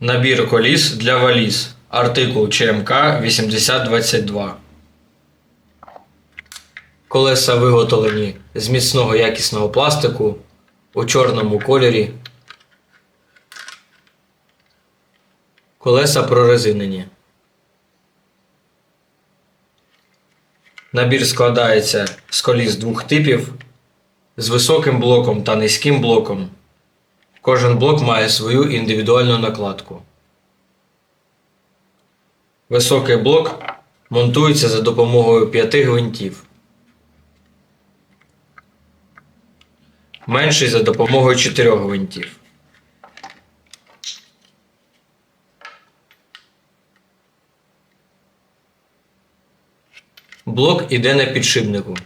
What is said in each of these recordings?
Набір коліс для валіз. Артикул ЧМК 8022. Колеса виготовлені з міцного якісного пластику у чорному кольорі. Колеса прорезинені. Набір складається з коліс двох типів з високим блоком та низьким блоком. Кожен блок має свою індивідуальну накладку. Високий блок монтується за допомогою п'яти гвинтів. Менший за допомогою чотирьох гвинтів. Блок іде на підшипнику.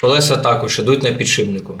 Колеса також ідуть на підшипнику.